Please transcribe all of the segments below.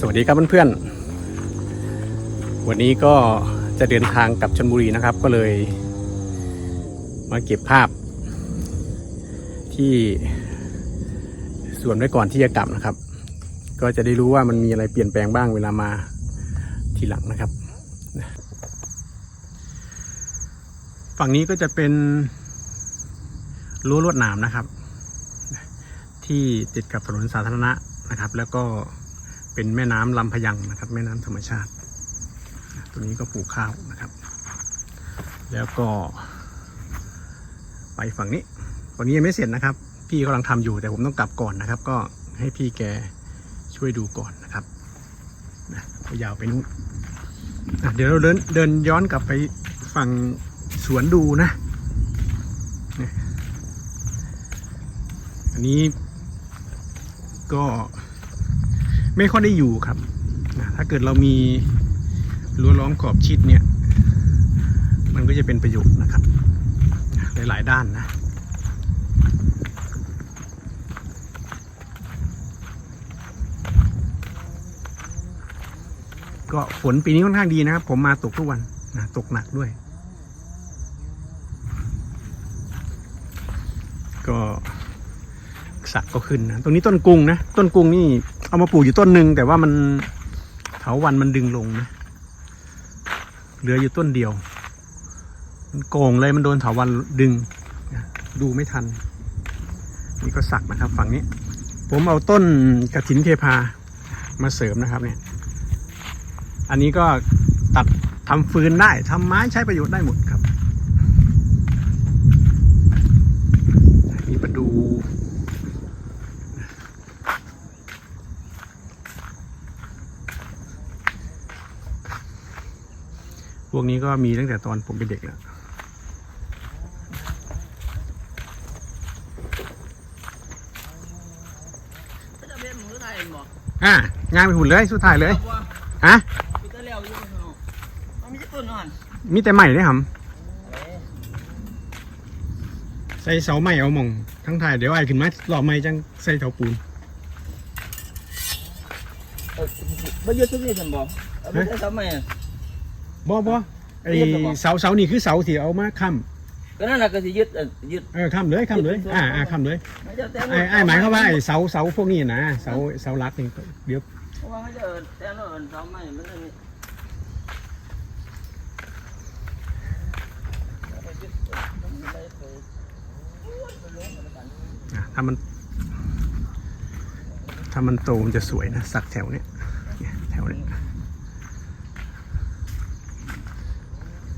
สวัสดีครับเพื่อนๆ วันนี้ก็จะเดินทางกลับชลบุรีนะครับ ก็เลย มาเก็บภาพ ที่สวนไว้ก่อนที่จะกลับนะครับ ก็จะได้รู้ว่ามันมีอะไรเปลี่ยนแปลงบ้างเวลามาทีหลังนะครับ ฝั่งนี้ก็จะเป็นรั้วลวดหนามนะครับ ที่ติดกับถนนสาธารณะนะครับ แล้วก็ เป็นแม่น้ำลำพยังนะครับ แม่น้ำธรรมชาติตรงนี้ก็ปลูกข้าวนะครับ แล้วก็ ไปฝั่งนี้ฝั่งนี้ยังไม่เสร็จนะครับ พี่กำลังทำอยู่แต่ผมต้องกลับก่อนนะครับ ก็ให้พี่แกช่วยดูก่อนนะครับนะยาวไปนู้นเดี๋ยวเราเดินเดินย้อนกลับไปฝั่งสวนดูนะ อันนี้ก็ ไม่ค่อยได้อยู่ครับ ถ้าเกิดเรามีรั้วล้อมขอบชิดเนี่ย มันก็จะเป็นประโยชน์นะครับนหลาย ๆ ด้านนะก็ฝนปีนี้ค่อนข้างดีนะครับ ผมมาตกทุกวันนะตกหนักด้วย ก็สักก็ขึ้นนะตรงนี้ต้นกุ้งนะ ต้นกุ้งนี่ เอามาปลูกอยู่ต้นหนึ่งแต่ว่ามันเถาวันมันดึงลงนะเหลืออยู่ต้นเดียว มันโกงเลยมันโดนเถาวันดึงดูไม่ทัน นี่ก็สักนะครับ ฝั่งนี้ ผมเอาต้นกระถินเทพามาเสริมนะครับเนี่ย อันนี้ก็ตัดทำฟืนได้ทำไม้ใช้ประโยชน์ได้หมดครับ มีประดู พ วกนี้ก็มีตั้งแต่ตอนผมเป็นเด็กแล้วก็จะเป็นหมูไทยบอกอะงานไปหุ่นเลย สุดท้ายเลยว่าฮะพี่ตะเลียวอยู่ข้างนอกมันมีจะต้นนอนมีแต่ใหม่เลยครับใส่เสาใหม่เอาหมองทั้งถ่ายเดี๋ยวไอ้ขึ้นมาหล่อใหม่จังใส่เสาปูนเออบ่ยึดทุกที่ฉันบอกเอาไปใช้ทำไมอะบ่บ่ ไอเรียกจะบอกเสาเสานี่คือเสาที่เอามาค้ก็นั่นแหละก็สิยึดเอ่อยึดำเออค้ำเลยค้ำเลย อ่าอ่าค้ำเลยไม่จะแต่ไอ้ไอ้หมายเขามว่าไอ้เสาเสาพวกนี้นะเสาเสาหลักนี่เดี๋ยวเพราะว่าเขาจะแต่ละทำไมมันจะมีอะถ้ามันถ้ามันโตมันจะสวยนะสักแถวเนี้ยเนี่ยแถวเนี้ย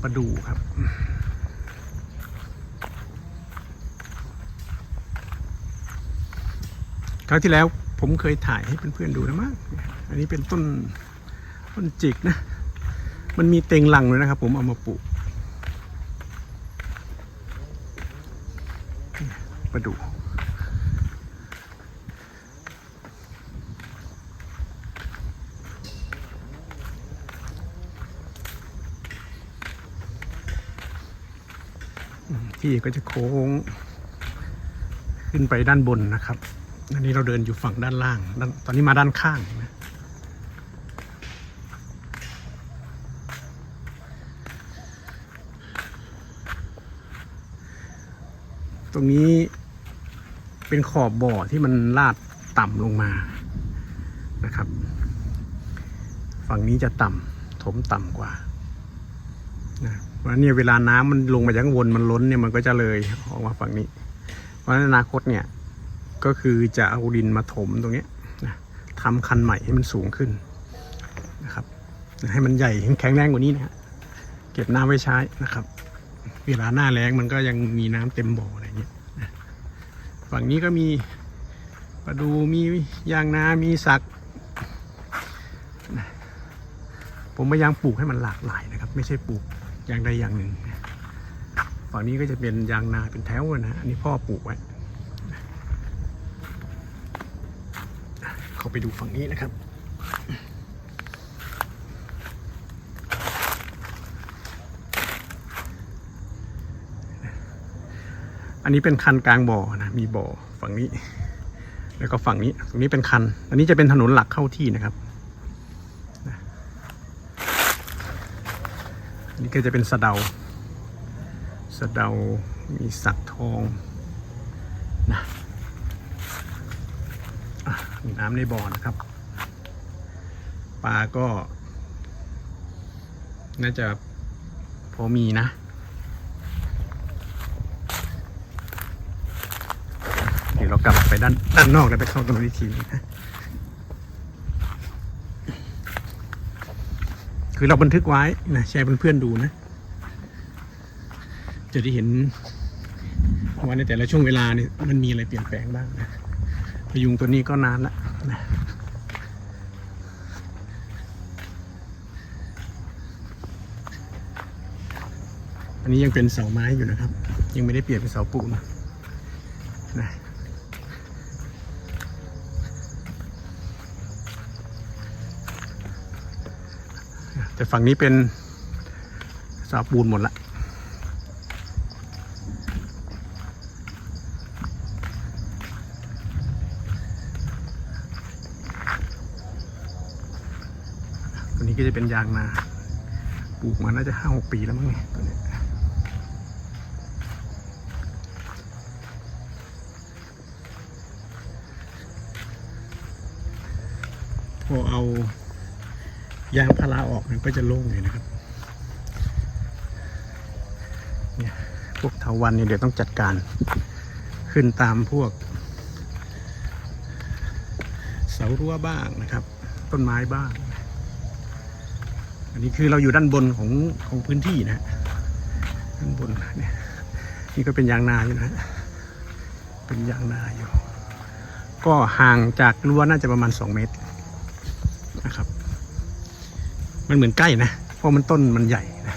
ประ ดูครับ คราวที่แล้วผมเคยถ่ายให้เพื่อนๆดูนะมั้งอันนี้เป็นต้นต้นจิกนะ มันมีเต็งหลังเลยนะครับ ผมเอามาปลูกประดู ที่ก็จะโค้ง ขึ้นไปด้านบนนะครับ อันนี้เราเดินอยู่ฝั่งด้านล่าง ตอนนี้มาด้านข้างนะตรงนี้เป็นขอบบ่อที่มันลาดต่ำลงมานะครับ ฝั่งนี้จะต่ำถมต่ำกว่านะ เพราะฉะนั้นเนี่ยเวลาน้ำมันลงมาจากข้างบนมันล้นเนี่ยมันก็จะเลยออกมาฝั่งนี้ เพราะฉะนั้นอนาคตเนี่ยก็คือจะเอาดินมาถมตรงนี้นะทำคันใหม่ให้มันสูงขึ้นนะครับ ให้มันใหญ่แข็งแรงกว่านี้นะเก็บน้ำไว้ใช้นะครับ เวลาหน้าแล้งมันก็ยังมีน้ำเต็มบ่ออะไรเงี้ยฝั่งนี้ก็มีปลาดูมียางนามีสักผมพยายามปลูกให้มันหลากหลายนะครับ ไม่ใช่ปลูก อย่างใดอย่างหนึ่ง ฝั่งนี้ก็จะเป็นยางนาเป็นแถวนะฮะอันนี้พ่อปลูกไว้เข้าไปดูฝั่งนี้นะครับอันนี้เป็นคันกลางบ่อนะมีบ่อฝั่งนี้ แล้วก็ฝั่งนี้ตรงนี้เป็นคัน อันนี้จะเป็นถนนหลักเข้าที่นะครับ นี่ก็จะเป็นสะเดา สะเดา มีสักทองนะมีน้ำในบ่อนะครับ ปลาก็ น่าจะพอมีนะเดี๋ยวเรากลับไปด้านด้านนอกแล้วไปเข้าตรงนี้ทีนะ คือเราบันทึกไว้นะแชร์เพื่อนๆดูนะ จะได้เห็นว่าในแต่ละช่วงเวลาเนี่ยมันมีอะไรเปลี่ยนแปลงบ้างนะพยุงตัวนี้ก็นานละนะอันนี้ยังเป็นเสาไม้อยู่นะครับ ยังไม่ได้เปลี่ยนเป็นเสาปูนนะ แต่ฝั่งนี้เป็นสาปูนหมดละตัวนี้ก็จะเป็นยางนาปลูกมาน่าจะห้าหกปีแล้วมั้งเนี่ยตัวนี้ยพอเอา ยางพาราออกมันก็จะโล่งเลยนะครับเนี่ยพวกเถาวันเนี่ยเดี๋ยวต้องจัดการขึ้นตามพวก เสารั้วบ้างนะครับ ต้นไม้บ้าง อันนี้คือเราอยู่ด้านบนของของพื้นที่นะฮะด้านบนเนี่ยนี่ก็เป็นยางนาอยู่นะฮะเป็นยางนาอยู่ ก็ห่างจากรั้วน่าจะประมาณ 2 เมตรนะครับ มันเหมือนใกล้นะ เพราะมันต้นมันใหญ่นะ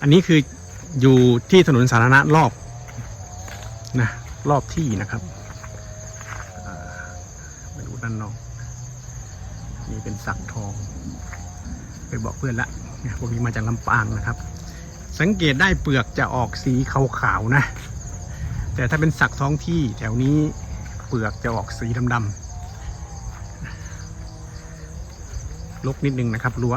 อันนี้คืออยู่ที่ถนนสาธารณะรอบนะรอบที่นะครับอ่ามาดูด้านนอกนี่เป็นสักทอง ไปบอกเพื่อนละพวกนี้มาจากลำปางนะครับ สังเกตได้เปลือกจะออกสีขาวๆนะ แต่ถ้าเป็นสักท้องที่แถวนี้เปลือกจะออกสีดำๆลกนิดนึงนะครับรั้ว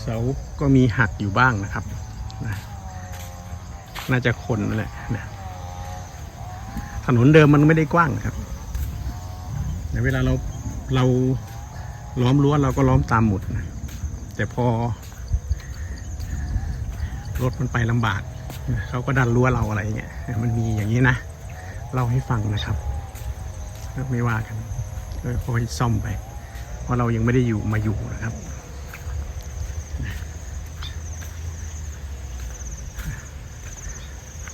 เสาก็มีหักอยู่บ้างนะครับ น่าจะคนนั่นแหละนะถนนเดิมมันไม่ได้กว้างครับแต่เวลาเราเราล้อมรั้วเราก็ล้อมตามหมุดนะแต่พอ รถมันไปลำบากเขาก็ดันรั้วเราอะไรเงี้ยมันมีอย่างนี้นะเล่าให้ฟังนะครับไม่ว่ากันก็คอยซ่อมไป เพราะเรายังไม่ได้อยู่มาอยู่นะครับ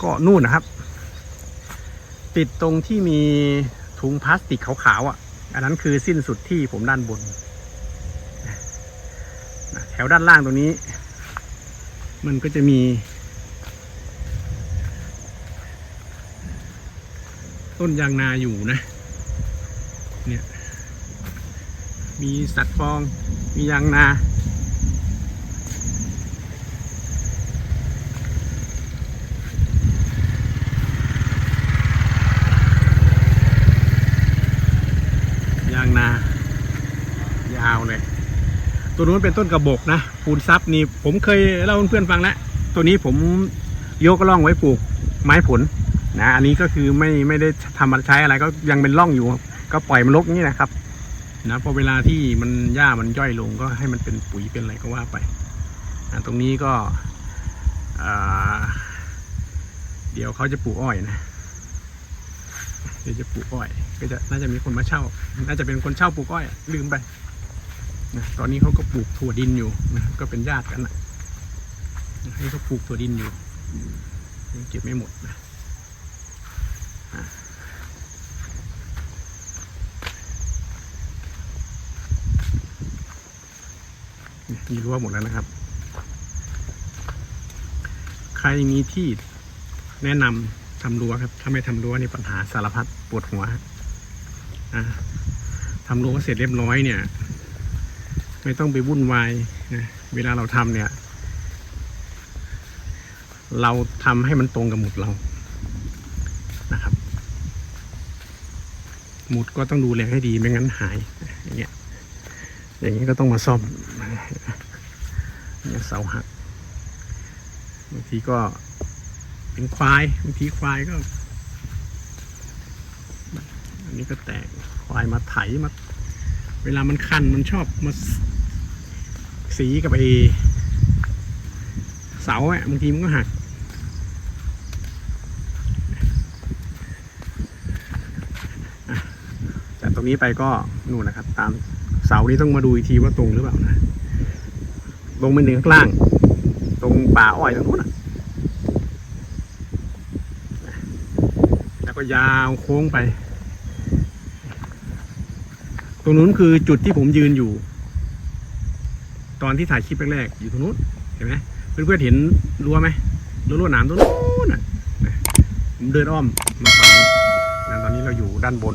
ก็นู่นนะครับ ติดตรงที่มีถุงพลาสติกขาวๆอะ อันนั้นคือสิ้นสุดที่ผมด้านบน แถวด้านล่างตรงนี้ มันก็จะมีต้นยางนาอยู่นะ เนี่ย มีสัตว์ฟอง มียางนา ยางนา ยาวเลย ตัวนู้นเป็นต้นกระบอกนะปูนซับนี่ผมเคยเล่าให้เพื่อนๆฟังแล้วตัวนี้ผมโยกร่องไว้ปลูกไม้ผลนะอันนี้ก็คือไม่ไม่ได้ทำมาใช้อะไรก็ยังเป็นร่องอยู่ ก็ปล่อยมันรกนี้นะครับนะพอเวลาที่มันหญ้ามันย่อยลงก็ให้มันเป็นปุ๋ยเป็นอะไรก็ว่าไปนะตรงนี้ก็เดี๋ยวเขาจะปลูกอ้อยนะเดี๋ยวจะปลูกอ้อย ก็จะน่าจะมีคนมาเช่า น่าจะเป็นคนเช่าปลูกอ้อยลืมไป นะตอนนี้เขาก็ปลูกถั่วดินอยู่นะก็เป็นญาติกันนะให้เขาปลูกถั่วดินอยู่ยังเก็บไม่หมดนะนี่ยมีรั้วหมดแล้วนะครับ ใครมีที่แนะนำทำรั้วครับ ถ้าไม่ทำรั้วนี่ปัญหาสารพัดปวดหัวอะทำรั้วเสร็จเรียบร้อยเนี่ย ไม่ต้องไปวุ่นวายนะเวลาเราทำเนี่ย เราทำให้มันตรงกับหมุดเรานะครับ หมุดก็ต้องดูแลให้ดีไม่งั้นหาย อย่างเงี้ยอย่างนี้ก็ต้องมาซ่อมเนี่ยเสาหักบางทีก็เป็นควายบางทีควายก็ อันนี้ก็แตกควายมาไถมาเวลามันคันมันชอบมา สีกับไอเสาอะบางทีมันก็หัก จากตรงนี้ไปก็นู่นนะครับ ตามเสานี้ต้องมาดูอีกทีว่าตรงหรือเปล่านะ ลงไปหนึ่งข้างล่าง ตรงป่าอ้อยตรงนู้นนะแล้วก็ยาวโค้งไป ตรงนู้นคือจุดที่ผมยืนอยู่ ตอนที่ถ่ายคลิปแรกๆอยู่ตรงนู้นเห็นไหมเพื่อนๆเห็นรั้วไหมรั้วรั้วหนามตรงนู้นน่ะผมเดินอ้อมมาฝั่งนี้ตอนนี้เราอยู่ด้านบน